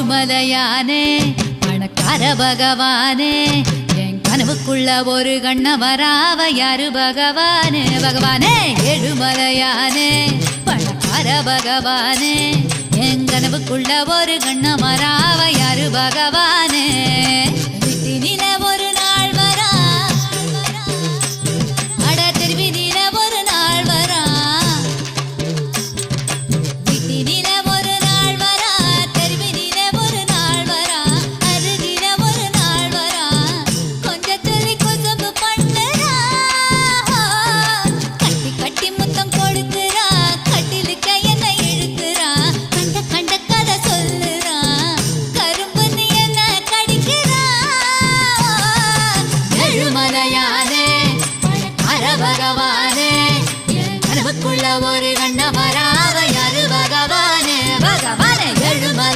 ஏழுமலையானே பணக்கார பகவானே என் கனவுக்குள்ள ஒரு கண்ணவராவ யாரு பகவானே? பகவானே எழுமலையானே பணக்கார பகவானே என் கனவுக்குள்ள ஒரு கண்ணமராவ யாரு பகவான் அலையாதே பரபகவானே என் கனவுக்குள்ள ஒரு கண்ண வரா